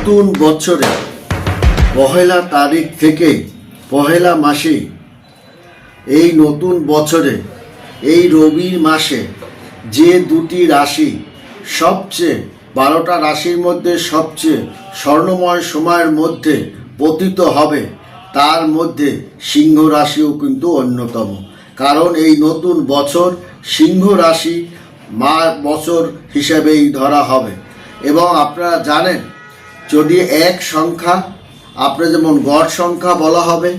নতুন বছরে পহেলা তারিখ থেকে পহেলা মাসে এই নতুন বছরে, এই রবির মাসে যে দুটি রাশি সবচেয়ে, বারোটা রাশির মধ্যে সবচেয়ে স্বর্ণময় সময়ের মধ্যে পতিত হবে, তার মধ্যে সিংহ রাশিও কিন্তু অন্যতম। কারণ এই নতুন বছর সিংহ রাশি মা বছর হিসেবেই ধরা হবে। এবং আপনারা জানেন যদি এক সংখ্যা আপনার যেমন গড় সংখ্যা বলা হবে,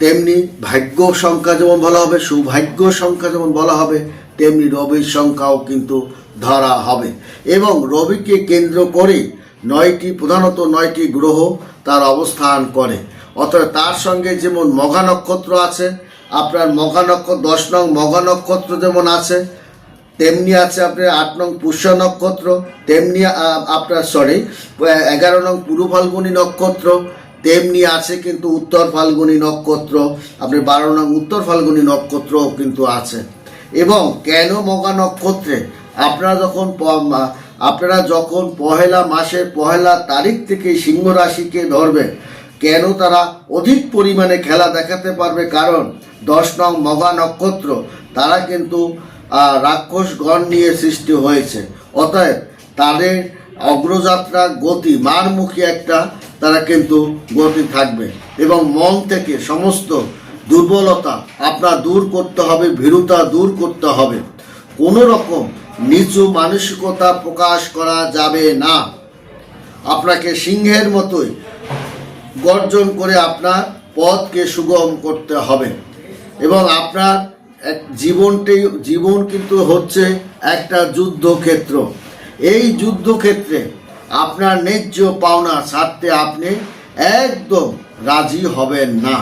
তেমনি ভাগ্য সংখ্যা যেমন বলা হবে, সৌভাগ্য সংখ্যা যেমন বলা হবে, তেমনি রবির সংখ্যাও কিন্তু ধরা হবে। এবং রবিকে কেন্দ্র করে নয়টি, প্রধানত নয়টি গ্রহ তার অবস্থান করে। অর্থাৎ তার সঙ্গে যেমন মঘা নক্ষত্র আছে, আপনার মঘা নক্ষত্র, দশ নং মঘা নক্ষত্র যেমন আছে তেমনি আছে আপনার আট নং পুষ্য নক্ষত্র, তেমনি আপনার সরি এগারো নং পুরু ফাল্গুনি নক্ষত্র, তেমনি আছে কিন্তু উত্তর ফাল্গুনি নক্ষত্র, আপনার বারো নং উত্তর ফাল্গুনি নক্ষত্রও কিন্তু আছে। এবং কেন মগা নক্ষত্রে? আপনারা যখন আপনারা যখন পহেলা মাসের পহেলা তারিখ থেকে সিংহ রাশিকে ধরবেন কেন তারা অধিক পরিমাণে খেলা দেখাতে পারবে? কারণ দশ নং মগা নক্ষত্র, তারা কিন্তু রাক্ষসগণ নিয়ে সৃষ্টি হয়েছে। অতএব তাদের অগ্রযাত্রা গতি, মারমুখী একটা তারা কিন্তু গতি থাকবে। এবং মন থেকে সমস্ত দুর্বলতা আপনার দূর করতে হবে, ভীরুতা দূর করতে হবে। কোনো রকম নিচু মানসিকতা প্রকাশ করা যাবে না। আপনাকে সিংহের মতোই গর্জন করে আপনার পথকে সুগম করতে হবে। এবং আপনার এক জীবনটাই জীবন কিন্তু হচ্ছে একটা যুদ্ধক্ষেত্র। এই যুদ্ধক্ষেত্রে আপনার ন্যায্য পাওনা ছাড়তে আপনি একদম রাজি হবেন না।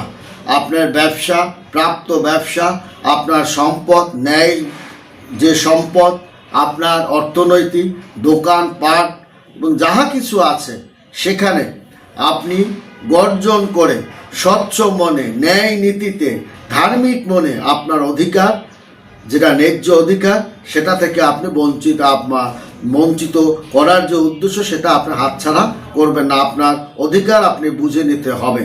আপনার ব্যবসা, প্রাপ্ত ব্যবসা, আপনার সম্পদ ন্যায় যে সম্পদ, আপনার অর্থনৈতিক, দোকান, পাট এবং যাহা কিছু আছে, সেখানে আপনি গর্জন করে স্বচ্ছ মনে, ন্যায় নীতিতে, ধার্মিক মনে আপনার অধিকার, যেটা ন্যায্য অধিকার, সেটা থেকে আপনি বঞ্চিত, আপনা, বঞ্চিত করার যে উদ্দেশ্য, সেটা আপনার হাতছাড়া করবেন না। আপনার অধিকার আপনি বুঝে নিতে হবে।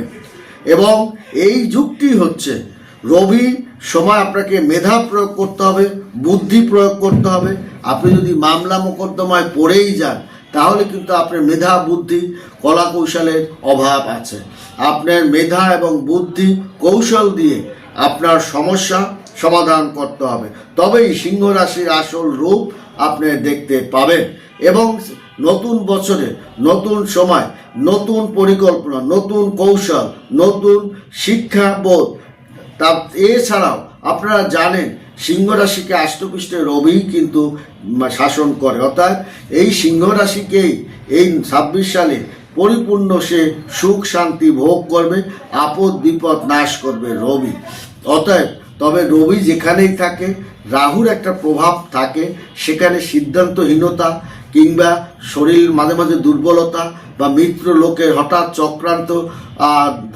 এবং এই যুগটি হচ্ছে, রবি সময় আপনাকে মেধা প্রয়োগ করতে হবে, বুদ্ধি প্রয়োগ করতে হবে। আপনি যদি মামলা মোকদ্দমায় পড়েই যান তাহলে কিন্তু আপনার মেধা, বুদ্ধি কলা কৌশলের অভাব আছে। আপনার মেধা এবং বুদ্ধি কৌশল দিয়ে আপনার সমস্যা সমাধান করতে হবে। তবেই সিংহ রাশির আসল রূপ আপনি দেখতে পাবেন। এবং নতুন বছরে, নতুন সময়, নতুন পরিকল্পনা, নতুন কৌশল, নতুন শিক্ষাবোধ। তা এছাড়াও আপনারা জানেন সিংহ রাশিকে আষ্টপৃষ্ঠে রবি কিন্তু শাসন করে। অর্থাৎ এই সিংহ রাশিকেই এই ছাব্বিশ সালে পরিপূর্ণ সে সুখ শান্তি ভোগ করবে, আপদ বিপদ নাশ করবে রবি। অতএব তবে রবি যেখানেই থাকে, রাহুর একটা প্রভাব থাকে, সেখানে সিদ্ধান্তহীনতা কিংবা শরীর মাঝে মাঝে দুর্বলতা বা মিত্র লোকের হঠাৎ চক্রান্ত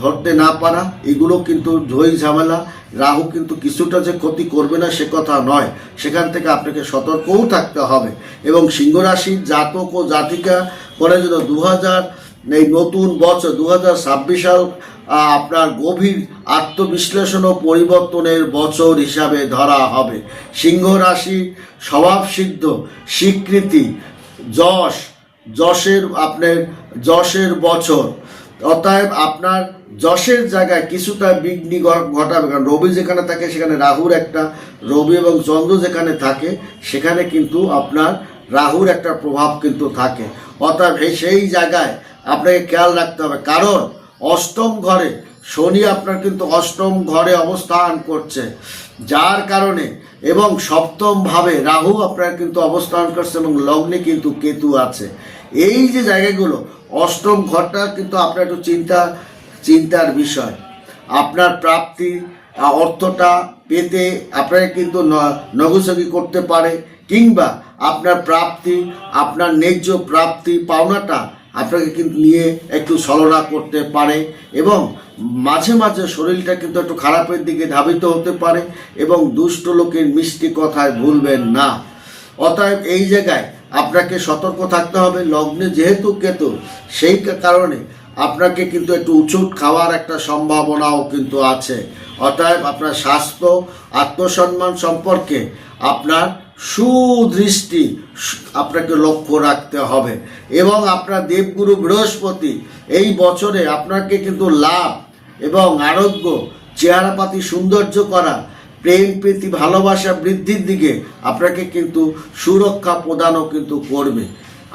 ধরতে না পারা, এগুলো কিন্তু ঝই ঝামেলা। রাহু কিন্তু কিছুটা যে ক্ষতি করবে না, সে কথা নয়। সেখান থেকে আপনাকে সতর্কও থাকতে হবে। এবং সিংহ রাশির জাতক ও জাতিকা করে যেন দু হাজার এই নতুন বছর দু হাজার ছাব্বিশ সাল আপনার গভীর আত্মবিশ্লেষণ ও পরিবর্তনের বছর হিসাবে ধরা হবে। সিংহ রাশি স্বভাবসিদ্ধ, স্বীকৃতি যশ, যশের আপনার, যশের বছর। অতএব আপনার যশের জায়গায় কিছুটা বিঘ্নি ঘটাবে, কারণ রবি যেখানে থাকে, সেখানে রাহুর একটা, রবি এবং চন্দ্র যেখানে থাকে, সেখানে কিন্তু আপনার রাহুর একটা প্রভাব কিন্তু থাকে। অর্থাৎ সেই জায়গায় আপনাকে খেয়াল রাখতে হবে, কারণ অষ্টম ঘরে শনি আপনার কিন্তু অষ্টম ঘরে অবস্থান করছে। যার কারণে এবং সপ্তম ভাবে রাহু আপনার কিন্তু অবস্থান করছে এবং লগ্নে কিন্তু কেতু আছে। এই যে জায়গাগুলো, অষ্টম ঘরটা কিন্তু আপনার একটু চিন্তা, চিন্তার বিষয়। আপনার প্রাপ্তি অর্থটা পেতে আপনাকে কিন্তু ন- নগোচগি করতে পারে, কিংবা আপনার প্রাপ্তি, আপনার ন্যায্য প্রাপ্তি, পাওনাটা আপনাকে কিন্তু নিয়ে একটু ছলনা করতে পারে এবং মাঝে মাঝে শরীরটা কিন্তু একটু খারাপের দিকে ধাবিত হতে পারে এবং দুষ্ট লোকের মিষ্টি কথায় ভুলবেন না। অতএব এই জায়গায় আপনাকে সতর্ক থাকতে হবে। লগ্নে যেহেতু কেতু, সেই কারণে আপনাকে কিন্তু একটু উচুট খাওয়ার একটা সম্ভাবনাও কিন্তু আছে। অতএব আপনার স্বাস্থ্য, আত্মসম্মান সম্পর্কে আপনার সুদৃষ্টি আপনাকে লক্ষ্য রাখতে হবে। এবং আপনার দেবগুরু বৃহস্পতি এই বছরে আপনাকে কিন্তু লাভ এবং আরোগ্য, চেহারাপাতি সৌন্দর্য করা, প্রেম, প্রীতি, ভালোবাসা বৃদ্ধির দিকে আপনাকে কিন্তু সুরক্ষা প্রদানও কিন্তু করবে।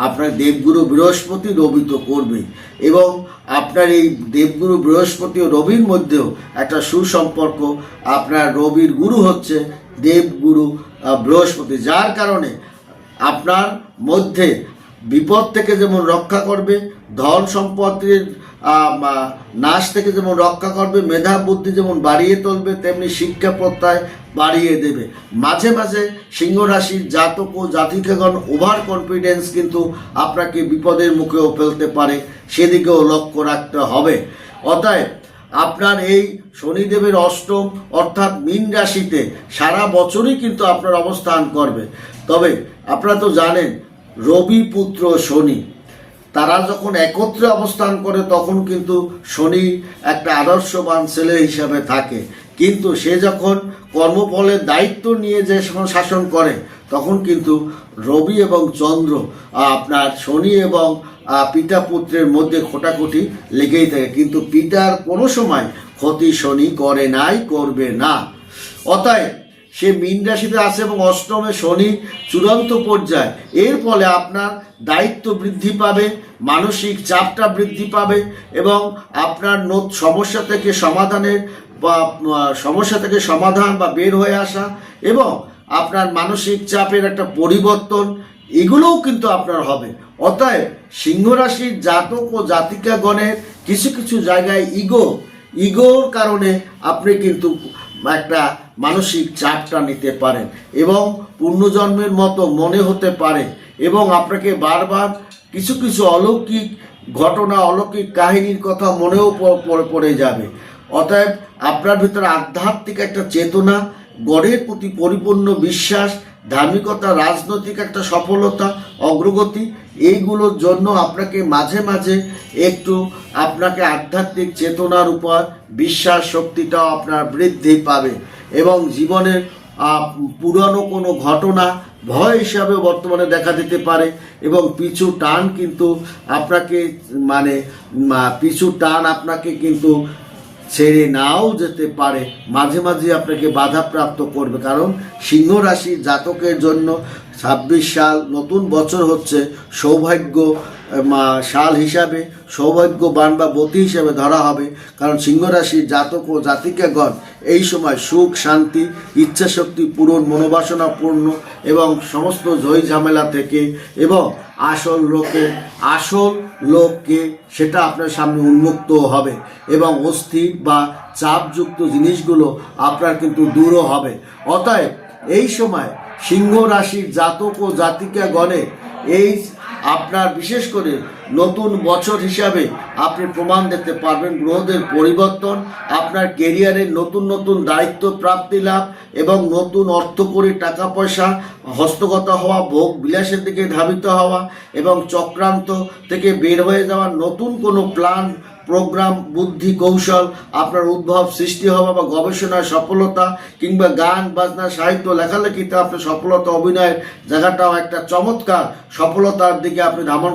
আপনার দেবগুরু বৃহস্পতি রবি তো করবে এবং আপনার এই দেবগুরু বৃহস্পতি ও রবির মধ্যেও একটা সুসম্পর্ক। আপনার রবির গুরু হচ্ছে দেবগুরু বৃহস্পতি, যার কারণে আপনার মধ্যে বিপদ থেকে যেমন রক্ষা করবে, ধন সম্পত্তির নাশ থেকে যেমন রক্ষা করবে, মেধা বুদ্ধি যেমন বাড়িয়ে তুলবে, তেমনি শিক্ষা প্রত্যয় বাড়িয়ে দেবে। মাঝে মাঝে সিংহ রাশির জাতক ও জাতিকাগণ ওভার কনফিডেন্স কিন্তু আপনাকে বিপদের মুখেও ফেলতে পারে, সেদিকেও লক্ষ্য রাখতে হবে। অতএব আপনার এই শনিদেবের অষ্টম, অর্থাৎ মীন রাশিতে সারা বছরই কিন্তু আপনার অবস্থান করবে। তবে আপনারা তো জানেন, রবি পুত্র শনি, তারা যখন একত্রে অবস্থান করে তখন কিন্তু শনি একটা আদর্শবান ছেলে হিসাবে থাকে। কিন্তু সে যখন কর্মফলের দায়িত্ব নিয়ে যে শাসন করে তখন কিন্তু রবি এবং চন্দ্র আপনার শনি এবং পিতা পুত্রের মধ্যে খোটাখুটি লেগেই থাকে। কিন্তু পিতার কোনো সময় ক্ষতি শনি করে নাই, করবে না। অতএব সে মীন রাশিতে আছে এবং অষ্টমে শনি চূড়ান্ত পর্যায়ে। এর ফলে আপনার দায়িত্ব বৃদ্ধি পাবে, মানসিক চাপটা বৃদ্ধি পাবে এবং আপনার সমস্যা থেকে সমাধানের বা সমস্যা থেকে সমাধান বা বের হয়ে আসা এবং আপনার মানসিক চাপের একটা পরিবর্তন, এগুলোও কিন্তু আপনার হবে। অতএব সিংহ রাশির জাতক ও জাতিকাগণের কিছু কিছু জায়গায় ইগো, ইগোর কারণে আপনি কিন্তু একটা মানসিক চাপটা নিতে পারেন এবং পূর্ণজন্মের মতো মনে হতে পারে এবং আপনাকে বারবার কিছু কিছু অলৌকিক ঘটনা, অলৌকিক কাহিনীর কথা মনেও পড়ে যাবে। অতএব আপনার ভিতরে আধ্যাত্মিক একটা চেতনা গড়ের প্রতি পরিপূর্ণ বিশ্বাস, ধার্মিকতা, রাজনৈতিক একটা সফলতা, অগ্রগতি, এইগুলোর জন্য আপনাকে মাঝে মাঝে একটু আপনাকে আধ্যাত্মিক চেতনার উপর বিশ্বাস শক্তিটাও আপনার বৃদ্ধি পাবে এবং জীবনের পুরানো কোনো ঘটনা ভয় হিসাবে বর্তমানে দেখা দিতে পারে এবং পিছু টান কিন্তু আপনাকে মানে পিছু টান আপনাকে কিন্তু ছেড়ে নাও যেতে পারে। মাঝে মাঝে আপনাকে বাধাপ্রাপ্ত করবে। কারণ সিংহ রাশি জাতকের জন্য ছাব্বিশ সাল নতুন বছর হচ্ছে। সৌভাগ্য সাল হিসাবে সৌভাগ্যবান বা বতী হিসাবে ধরা হবে। কারণ সিংহ রাশির জাতক ও জাতিকাগণ এই সময় সুখ, শান্তি, ইচ্ছাশক্তি পূরণ, মনোবাসনা পূর্ণ এবং সমস্ত জয় ঝামেলা থেকে এবং আসল লোকে আসল লোককে সেটা আপনার সামনে উন্মুক্ত হবে এবং অস্থির বা চাপযুক্ত জিনিসগুলো আপনার কিন্তু দূরও হবে। অতএব এই সময় সিংহ রাশির জাতক ও জাতিকা গণে এই আপনার বিশেষ করে নতুন বছর হিসাবে আপনি প্রমাণ দেখতে পারবেন গ্রহদের পরিবর্তন, আপনার কেরিয়ারে নতুন নতুন দায়িত্ব প্রাপ্তি লাভ এবং নতুন অর্থ করে টাকা পয়সা, হস্তগত হওয়া, ভোগ বিলাসের দিকে ধাবিত হওয়া এবং চক্রান্ত থেকে বের হয়ে যাওয়া নতুন কোনো প্ল্যান প্রোগ্রাম, বুদ্ধি, কৌশল, আপনার উদ্ভব, সৃষ্টি হওয়া বা গবেষণায় সফলতা কিংবা গান, বাজনা, সাহিত্য, লেখালেখিতে আপনার সফলতা, অভিনয়ের জায়গাটাও একটা চমৎকার সফলতার দিকে আপনি ধামন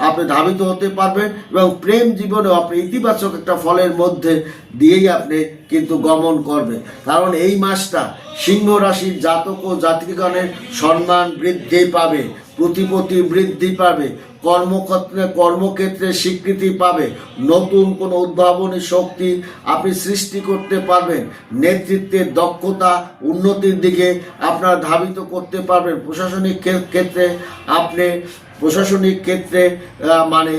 আপনি ধাবিত হতে পারবেন এবং প্রেম জীবনেও আপনি ইতিবাচক একটা ফলের মধ্যে দিয়েই আপনি কিন্তু গমন করবে কারণ এই মাসটা সিংহ রাশির জাতক ও জাতিগণের সম্মান বৃদ্ধি পাবে, প্রতিপত্তি বৃদ্ধি পাবে কর্মক্ষেত্রে কর্মক্ষেত্রে স্বীকৃতি পাবে। নতুন কোনো উদ্ভাবনী শক্তি আপনি সৃষ্টি করতে পারবেন। নেতৃত্বের দক্ষতা, উন্নতির দিকে আপনার ধাবিত করতে পারবেন। প্রশাসনিক ক্ষেত্রে আপনি, প্রশাসনিক ক্ষেত্রে মানে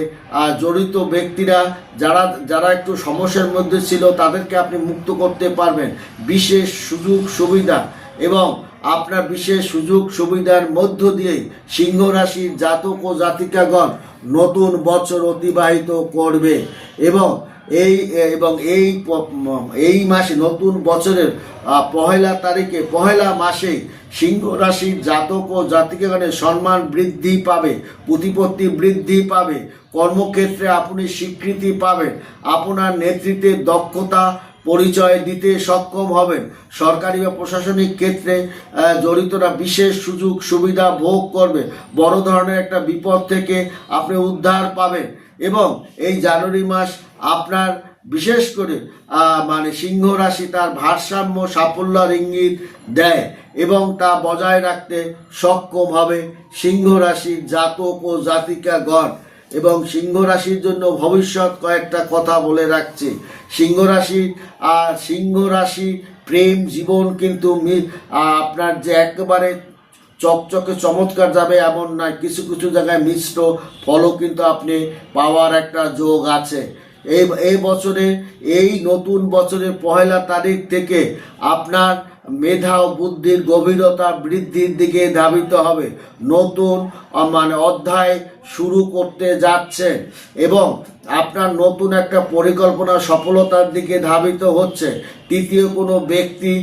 জড়িত ব্যক্তিরা যারা যারা একটু সমস্যার মধ্যে ছিল, তাদেরকে আপনি মুক্ত করতে পারবেন। বিশেষ সুযোগ সুবিধা এবং আপনার বিশেষ সুযোগ সুবিধার মধ্য দিয়ে সিংহ রাশির জাতক ও জাতিকাগণ নতুন বছর অতিবাহিত করবে এবং এই এবং এই এই মাসে নতুন বছরের পহেলা তারিখে, পহেলা মাসে সিংহ রাশির জাতক ও জাতিকাগণের সম্মান বৃদ্ধি পাবে, প্রতিপত্তি বৃদ্ধি পাবে, কর্মক্ষেত্রে আপনি স্বীকৃতি পাবেন, আপনার নেতৃত্বে দক্ষতা পরিচয় দিতে সক্ষম হবেন। সরকারি বা প্রশাসনিক ক্ষেত্রে জড়িতরা বিশেষ সুযোগ, সুবিধা ভোগ করবে। বড় ধরনের একটা বিপদ থেকে আপনি উদ্ধার পাবেন। এবং এই জানুয়ারি মাস আপনার বিশেষ করে মানে সিংহ রাশি তার ভারসাম্য সাফল্যের ইঙ্গিত দেয় এবং তা বজায় রাখতে সক্ষম হবে সিংহ রাশির জাতক ও জাতিকাগণ। এবং সিংহ রাশির জন্য ভবিষ্যৎ কয়েকটা কথা বলে রাখছি। সিংহ রাশি আর সিংহ রাশি প্রেম, জীবন কিন্তু আপনার যে একেবারে চকচকে চমৎকার যাবে এমন নয়, কিছু কিছু জায়গায় মিশ্র ফলও কিন্তু আপনি পাওয়ার একটা যোগ আছে। এই এই বছরে, এই নতুন বছরের পহেলা তারিখ থেকে আপনার মেধা ও বুদ্ধির গভীরতা বৃদ্ধির দিকে ধাবিত হবে। নতুন মানে অধ্যায় শুরু করতে যাচ্ছে এবং আপনার নতুন একটা পরিকল্পনা সফলতার দিকে ধাবিত হচ্ছে। তৃতীয় কোনো ব্যক্তি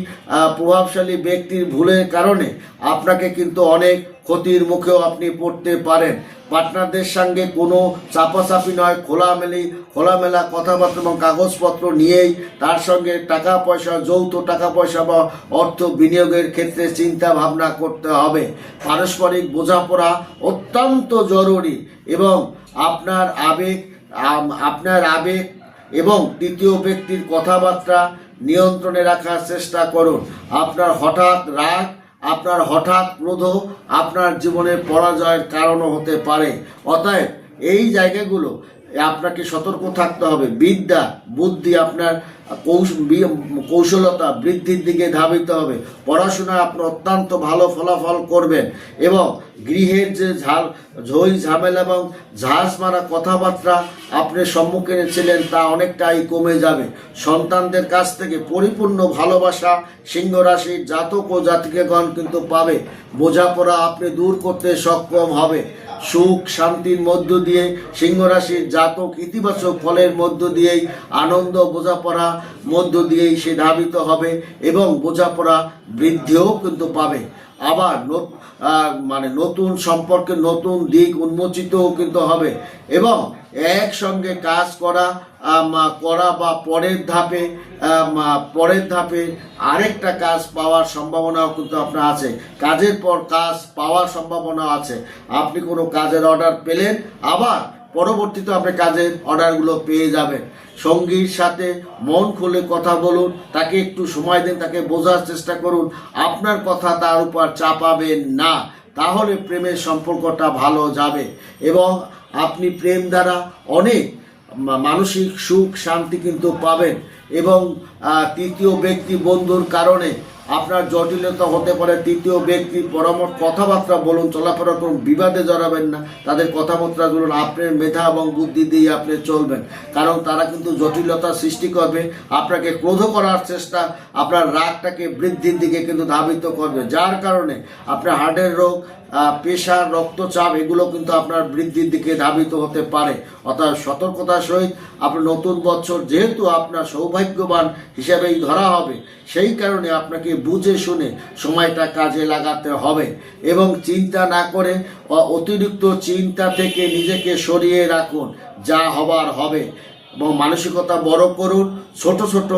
প্রভাবশালী ব্যক্তির ভুলের কারণে আপনাকে কিন্তু অনেক ক্ষতির মুখেও আপনি পড়তে পারেন। পার্টনারদের সঙ্গে কোনো চাপাচাপি নয়, খোলামেলি, খোলামেলা কথাবার্তা এবং কাগজপত্র নিয়েই তার সঙ্গে টাকা পয়সা, যৌথ টাকা পয়সা বা অর্থ বিনিয়োগের ক্ষেত্রে চিন্তা ভাবনা করতে হবে। পারস্পরিক বোঝাপড়া অত্যন্ত জরুরি এবং আপনার আবেগ আপনার আবেগ এবং তৃতীয় ব্যক্তির কথাবার্তা নিয়ন্ত্রণে রাখার চেষ্টা করুন। আপনার হঠাৎ রাগ আপনার হঠাৎ ক্রোধ আপনার জীবনের পরাজয়ের কারণও হতে পারে। অতএব এই জায়গাগুলো আপনাকে সতর্ক থাকতে হবে। বিদ্যা, বুদ্ধি আপনার কৌশ- কৌশলতা বৃদ্ধির দিকে ধাবিত হবে। পড়াশোনায় আপনি অত্যন্ত ভালো ফলাফল করবেন এবং গৃহের যে ঝাল, ঝই, ঝামেলা এবং ঝাঁস মারা কথাবার্তা আপনি সম্মুখীন ছিলেন তা অনেকটাই কমে যাবে। সন্তানদের কাছ থেকে পরিপূর্ণ ভালোবাসা সিংহ রাশির জাতক ও জাতিকেগণ কিন্তু পাবে। বোঝাপড়া আপনি দূর করতে সক্ষম হবে। সুখ শান্তির মধ্য দিয়ে সিংহ রাশির জাতক ইতিবাচক ফলের মধ্য দিয়েই আনন্দ বোঝাপড়া মধ্য দিয়েই সে ধাবিত হবে এবং বোঝাপড়া বৃদ্ধিও কিন্তু পাবে। আবার মানে নতুন সম্পর্কে নতুন দিক উন্মোচিতও কিন্তু হবে এবং একসঙ্গে কাজ করা করা বা পরের ধাপে পরের ধাপে আরেকটা কাজ পাওয়ার সম্ভাবনাও কিন্তু আপনার আছে। কাজের পর কাজ পাওয়ার সম্ভাবনা আছে। আপনি কোনো কাজের অর্ডার পেলেন, আবার পরবর্তীতে আপনি কাজের অর্ডারগুলো পেয়ে যাবেন। সঙ্গীর সাথে মন খুলে কথা বলুন, তাকে একটু সময় দিন, তাকে বোঝার চেষ্টা করুন। আপনার কথা তার উপর চাপাবেন না, তাহলে প্রেমের সম্পর্কটা ভালো যাবে। এবং আপনি প্রেম দ্বারা অনেক মানসিক সুখ, শান্তি কিন্তু পাবেন এবং তৃতীয় ব্যক্তি বন্ধুর কারণে আপনার জটিলতা হতে পারে। তৃতীয় ব্যক্তি পরামর্শ কথাবার্তা বলুন, চলাফেরা করুন, বিবাদে জড়াবেন না। তাদের কথাবার্তা বলুন আপনার মেধা এবং বুদ্ধি দিয়ে আপনি চলবেন। কারণ তারা কিন্তু জটিলতা সৃষ্টি করবে, আপনাকে ক্রোধ করার চেষ্টা, আপনার রাগটাকে বৃদ্ধির দিকে কিন্তু ধাবিত করবে। যার কারণে আপনার হার্টের রোগ প্রেশার রক্তচাপ, এগুলো কিন্তু আপনার বৃদ্ধির দিকে ধাবিত হতে পারে। অর্থাৎ সতর্কতার সহিত আপনার নতুন বছর যেহেতু আপনার সৌভাগ্যবান হিসাবেই ধরা হবে, সেই কারণে আপনাকে বুঝে শুনে সময়টা কাজে লাগাতে হবে এবং চিন্তা না করে অতিরিক্ত চিন্তা থেকে নিজেকে সরিয়ে রাখুন, যা হবার হবে। এবং মানসিকতা বড় করুন, ছোট ছোট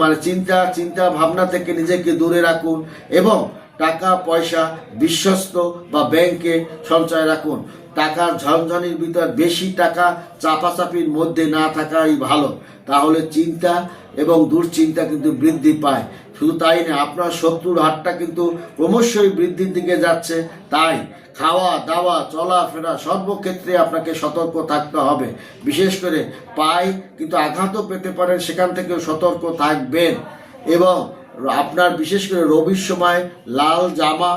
মানে চিন্তা চিন্তা ভাবনা থেকে নিজেকে দূরে রাখুন এবং টাকা, পয়সা বিশ্বস্ত বা ব্যাংকে সঞ্চয় রাখুন। টাকার ঝনঝনির ভিতর বেশি টাকা চাপাচাপির মধ্যে না থাকাই ভালো। তাহলে চিন্তা এবং দুশ্চিন্তা কিন্তু বৃদ্ধি পায়। শুধু তাই না আপনার শত্রুর হাতটা কিন্তু ক্রমশই বৃদ্ধির দিকে যাচ্ছে। তাই খাওয়া, দাওয়া, চলাফেরা সর্বক্ষেত্রে আপনাকে সতর্ক থাকতে হবে। বিশেষ করে পায়ে কিন্তু আঘাতও পেতে পারেন, সেখান থেকেও সতর্ক থাকবেন। এবং আপনার বিশেষ করে রবির সময় লাল জামা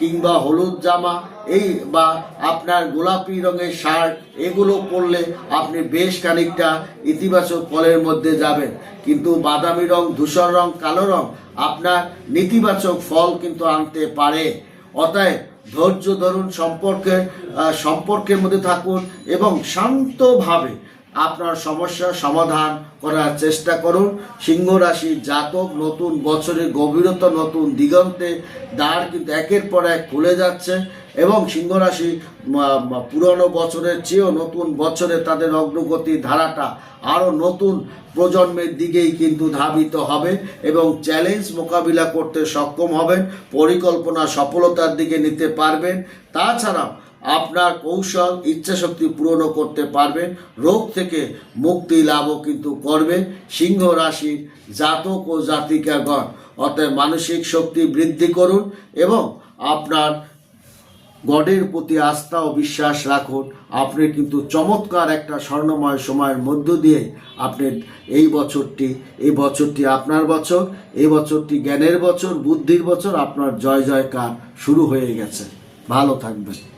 কিংবা হলুদ জামা এই বা আপনার গোলাপি রঙের শার্ট এগুলো পরলে আপনি বেশ খানিকটা ইতিবাচক ফলের মধ্যে যাবেন। কিন্তু বাদামি রং ধূসর রং কালো রং আপনার নেতিবাচক ফল কিন্তু আনতে পারে। অতএব ধৈর্য ধরুন সম্পর্কে সম্পর্কের মধ্যে থাকুন এবং শান্তভাবে আপনার সমস্যার সমাধান করার চেষ্টা করুন। সিংহ রাশি জাতক, নতুন বছরে গভীরতা, নতুন দিগন্তে দ্বার কিন্তু একের পর এক খুলে যাচ্ছে এবং সিংহ রাশি পুরনো বছরের চেয়েও নতুন বছরে তাদের অগ্রগতি ধারাটা আরও নতুন প্রজন্মের দিকেই কিন্তু ধাবিত হবে এবং চ্যালেঞ্জ মোকাবিলা করতে সক্ষম হবেন, পরিকল্পনা সফলতার দিকে নিতে পারবেন। তাছাড়াও আপনার কৌশল, ইচ্ছাশক্তি পূরণও করতে পারবেন রোগ থেকে মুক্তি লাভও কিন্তু করবেন সিংহ রাশির জাতক ও জাতিকাগণ অতএব মানসিক শক্তি বৃদ্ধি করুন এবং আপনার গডের প্রতি আস্থা ও বিশ্বাস রাখুন। আপনি কিন্তু চমৎকার একটা স্বর্ণময় সময়ের মধ্য দিয়ে আপনি এই বছরটি এই বছরটি আপনার বছর, এই বছরটি জ্ঞানের বছর, বুদ্ধির বছর, আপনার জয় জয়কার শুরু হয়ে গেছে। ভালো থাকবেন।